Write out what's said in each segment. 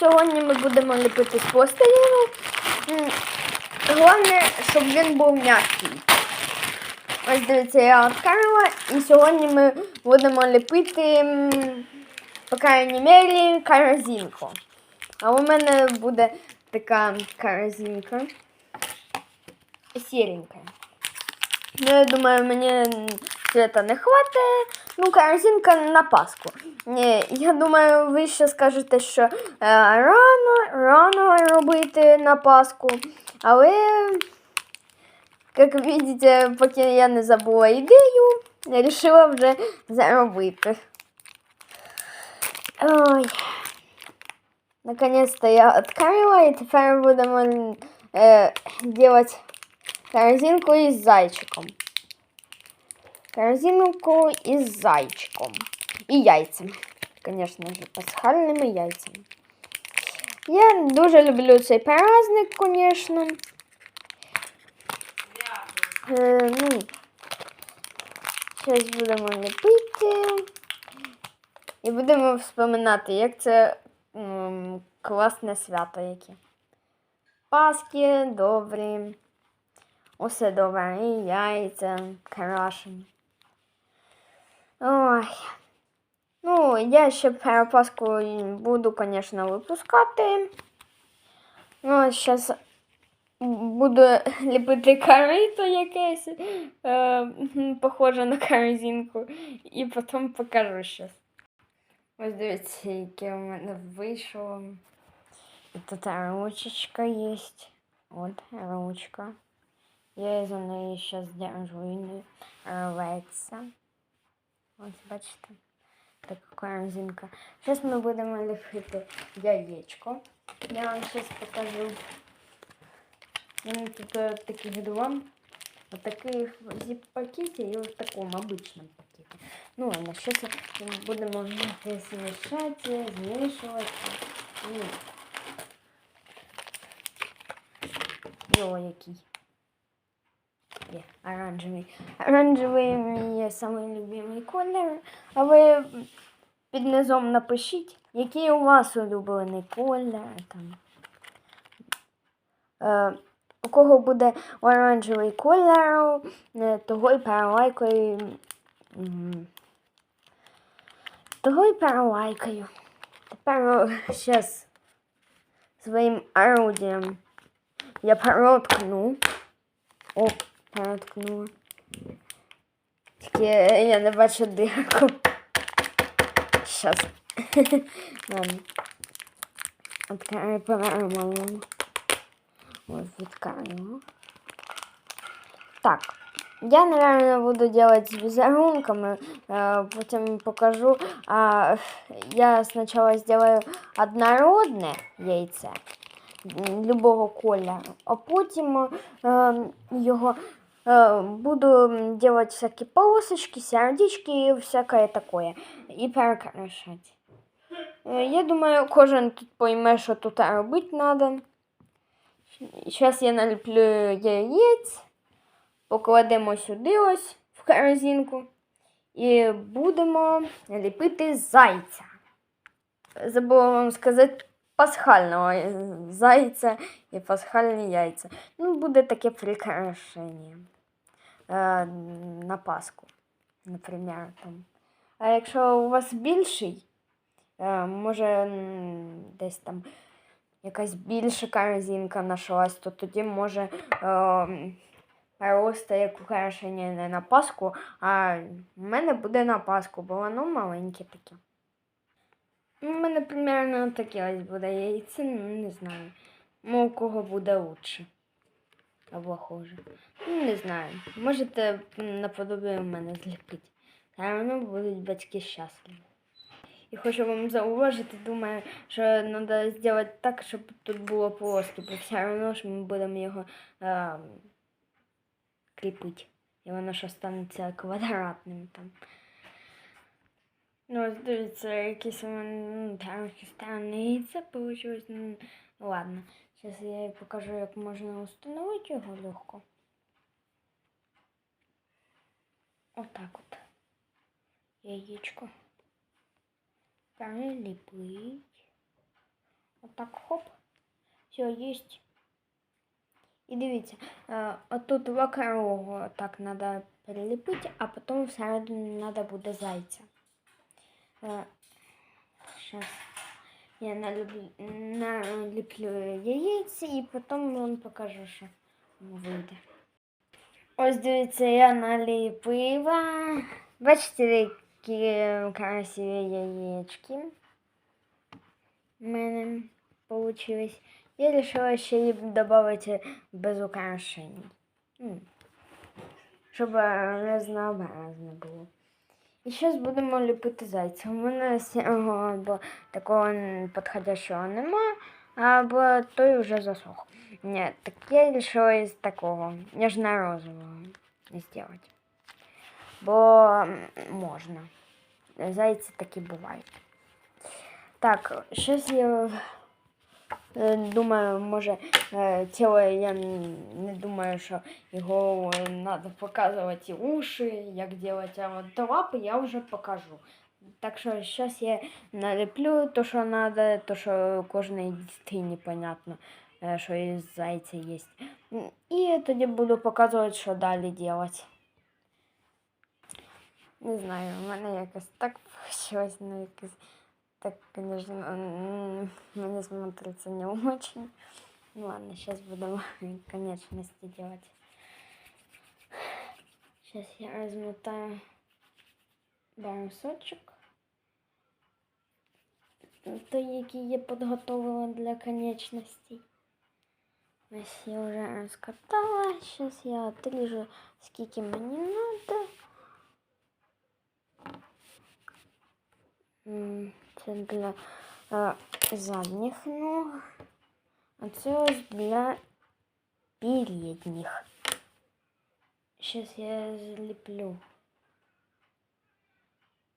сьогодні ми будемо ліпити з пластиліну. Головне, щоб він був м'який. Ось дивіться, я відкрила. І сьогодні ми будемо ліпити, по крайній мірі, корзинку. А у мене буде така корзинка. Сіренька. Ну, я думаю, мені цвета не хватить. Ну, корзинка на Пасху. Я думаю, ви ще скажете, що е, рано, рано робити на Пасху. Але, як бачите, поки я не забула ідею, я вирішила вже заробити. Ой. Наконец-то я открыла, и теперь будем э, делать корзинку із зайчиком. Корзинку із зайчиком. І яйцями. Звісно ж, пасхальними яйцями. Я дуже люблю цей праздник, звісно. Е, ну, зараз будемо ліпити. І будемо вспоминати, як це м, класне свято яке. Паски добрі. Усе добре. І яйця крашені. Ой. Ну, я ще перепаску буду, звісно, випускати. Ну, зараз буду ліпити корито якесь, е, похоже на корзинку. І потім покажу щось. Ось дивіться, яке у мене вийшло. І тут ручечка є. От ручка. Я за неї зараз держу і не рветься. Ось бачите. Така корзинка. Зараз ми будемо ліпити яєчко. Я вам зараз покажу. Мене тут таких два. Вот таких зип-пакете и в таком обычном пакете. Ну ладно, сейчас будем смешать, змешивать. Ну. Йо, який. Є, оранжевий. Оранжевий мій самий любимий колір. А ви під низом напишіть, який у вас улюблений колір. Там. Е, у кого буде оранжевий колір, е, того й перелайкаю. Того й перелайкаю. Тепер зараз своїм орудієм я переткну. О, переткнула. Тільки я не бачу дирку. Щас. Ладно. Открою по-нормальному. Ось відкаємо. Так. Я, наверное, буду делать с визерунками, э, потом покажу. А, я сначала сделаю однородне яйце м, любого кольору, а потім е, його е, буду делать всякі полосочки, сердечки і всякое такое. І перекрашати. Е, Я думаю, кожен тут пойме, що тут робити треба. Зараз я наліплю яєць, покладемо сюди ось в корзинку і будемо ліпити зайця. Забула вам сказати пасхального зайця і пасхальні яйця. Ну, буде таке прикрашення Е, на Пасху, наприклад. Там. А якщо у вас більший, е, може десь там якась більша корзинка нашлась, то тоді може е, просто як украшення не на Пасху, а в мене буде на Пасху, бо воно маленьке таке. У мене примерно таке ось буде яйце, не знаю. Ну, у кого буде лучше. Або хуже. Ну, не знаю. Можете в мене зліпити. Та воно будуть батьки щасливі. І хочу вам зауважити, думаю, що треба зробити так, щоб тут було просто, бо все одно ж ми будемо його а, кріпити. І воно ж останеться квадратним там. Ну, дивіться, якісь мене ну, трохи странне яйце вийшло. Ну, ладно, зараз я їй покажу, як можна установити його легко. Отак от. Яєчко. Приліпить. Отак. так хоп. Все, есть. І дивіться, е, отут вокруг так треба переліпити, а потім всередину треба буде зайця. Зараз я наліплю, наліплю яєць і потім вам покажу, що вийде. Ось дивіться, я наліпила. Бачите, які красиві яєчки. У мене получилось. Я решила ще її додати без украшень. М. Щоб разнообразно було. І зараз будемо ліпити зайця. У мене сього або такого підходящого нема, або той вже засох. Ні, так я вирішила із такого ніжно-розового зробити. Бо м, можна. Зайці такі бувають. Так, зараз я е, думаю, може е, тіло я не думаю, що його треба показувати уші, як робити, а от лапи я вже покажу. Так що зараз я налеплю то, що треба, то, що кожній дитині понятно, е, що із зайця є. І тоді буду показувати, що далі робити. Не знаю, у мене якось так щось, ну якось так, конечно, м, мне смотрится не очень. Ну ладно, сейчас буду конечности делать. Сейчас я размотаю барсочок. Той, який я підготовила для конечностей. Ось я вже розкатала. Сейчас я отріжу, скільки мені надо. М, Це для е, задніх ног, а це ось для передніх. Сейчас я зліплю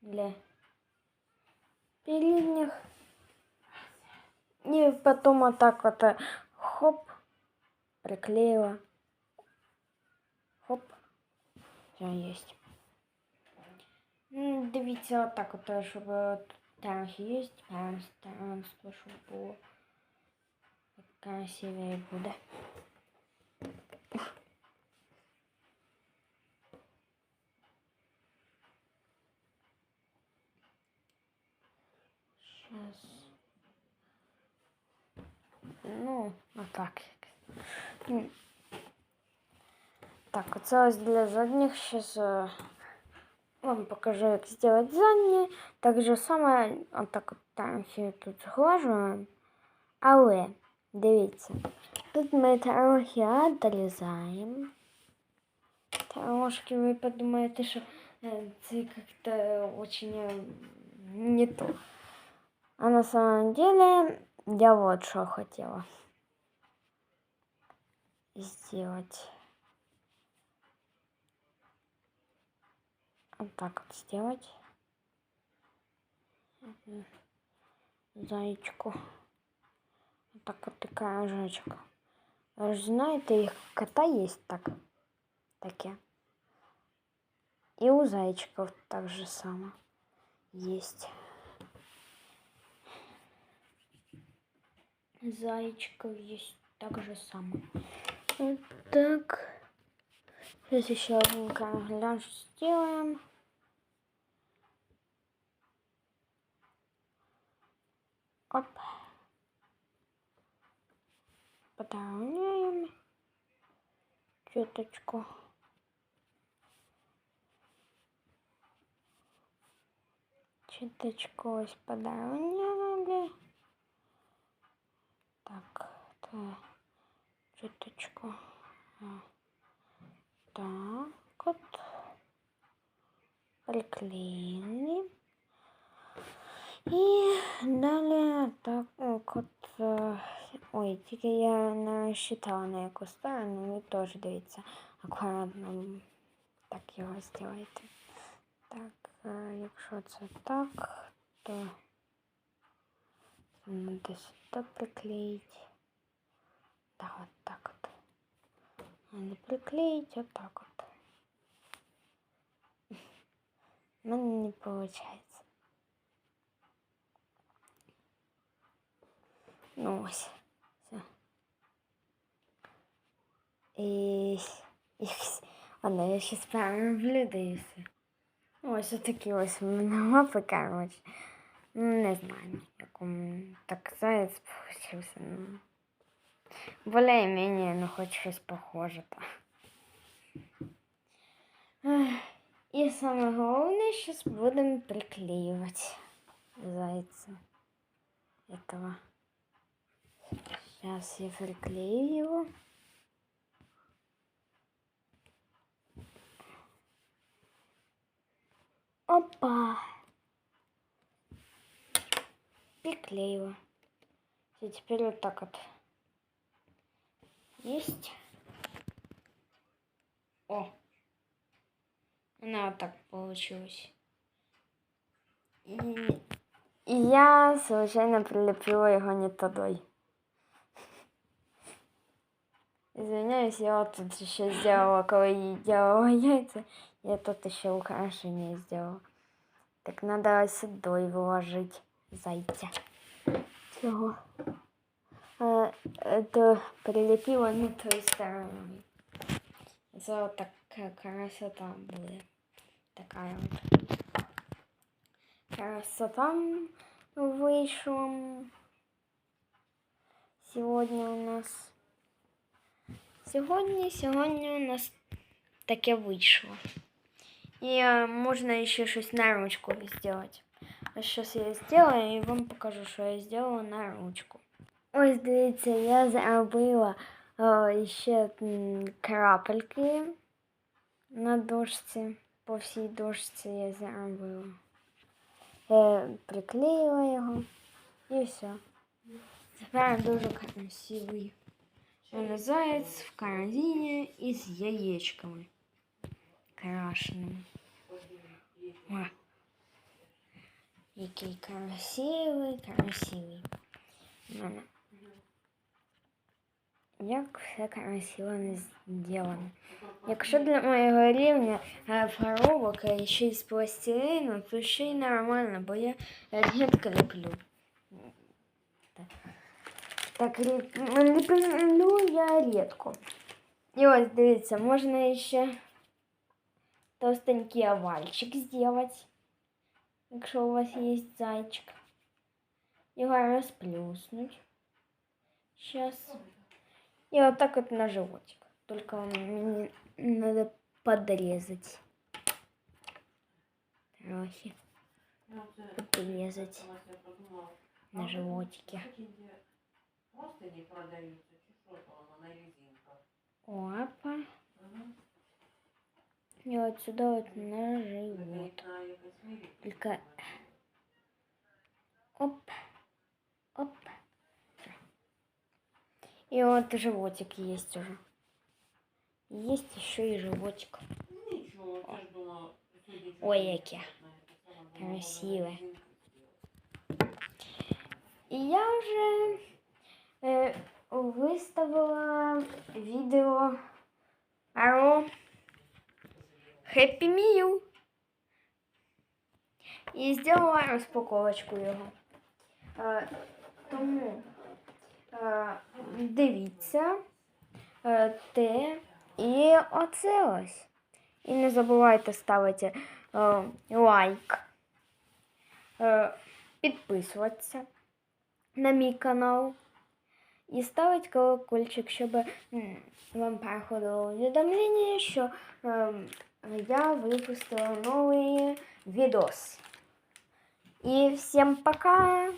для передних. И потом вот так вот э, хоп, приклеила. Хоп, все есть. Ну, Дивіться, отак от, щоб от там є таранство, щоб було красивее буде. Сейчас. Ну. М. Так, оце ось для задніх. Сейчас вам покажу, як зробити задні. Так же саме, отак от там ще тут зглажуємо. Але, дивіться, тут ми трохи відрізаємо. Трошки ви подумаєте, що е, це як-то очень е, не то. А на самом деле я вот что хотела сделать. Вот так вот сделать. Мгм. Зайчку. Вот так вот такая жечка. Ви ж знаєте, їх кота есть так. Таке. И у зайчиков так же само есть. Зайчиков есть так же само. Вот так. Сейчас еще один гляж сделаем. Оп. Подравняем. Чуточку. Чуточку ось. Так, это чуточку. А, Так вот. Приклеили І далі так от. е, Ой, тільки я не считала на яку сторону, ви теж дивіться. Акуратно так його зробити. Так, е, якщо це так, то треба сюди приклеїти. Так, от так от. Надо приклеить вот так вот. У мене не получается. Ну ось. Все. І... і... Ладно, я ще справлю блюдо все. Ось отакі ось у мене мапи, коротше. Ну, не знаю, як он так заяц получився. Ну. Более-менее, ну хоч щось похоже. Ех, І саме головне, зараз будемо приклеювати зайця этого. Сейчас я приклею его. Опа! Приклеила. И теперь вот так вот. Есть. О! Она вот так получилась. И, я случайно прилепила его не тудой. Извиняюсь, я вот тут еще сделала, когда делала яйца, я тут еще украшение сделала. Так надо сюда вложить зайця. Цього. А, это прилепила не той стороной. Це от така красота буде. Такая вот. Красота вийшла. Сегодня у нас. Сьогодні, сьогодні у нас таке вийшло. І е, можна ще щось на ручку зробити. А зараз я зроблю і вам покажу, що я зробила на ручку. Ось дивіться, я зробила е, ще м, крапельки на дошці. По всій дошці я зробила. Е, приклеїла його і все. Тепер дуже красивий. Это заяц в корзине и с яєчками крашеними. О, який красивий, красивий. Мама. Як все красиво не зроблено. Якщо для моєго рівня е, фаровок і ще й з пластилину, то ще й нормально, бо я рідко люблю. Так. Так, ліп- ліплю я рідко. І ось дивіться, можна ще толстенький овальчик зробити, якщо у вас є зайчик. Його розплюснуть. Сейчас. И вот так вот на животик. Только мне надо подрезать. Трохи Ну, це подрезать ось я подумала, на а животике. такі, де Просто не продаються, чи що то воно на резинках. Опа. Мгм. И вот сюда вот на Так, я живот. їх на якось мірі Только оп, оп. И вот животик есть уже. Есть еще и животик. Ну, Нічого, я ж думала, сьогодні Ой, чуть яке на це саме думала, красиве. на резинках зробити. И я уже э, выставила видео про Happy Meal. І зробила розпаковочку його. Е, тому е, дивіться е, те і оце ось. І не забувайте ставити е, лайк, е, підписуватися на мій канал і ставити колокольчик, щоб м, вам приходило увідомлення, що ем, я випустила новий відос. І всім пока!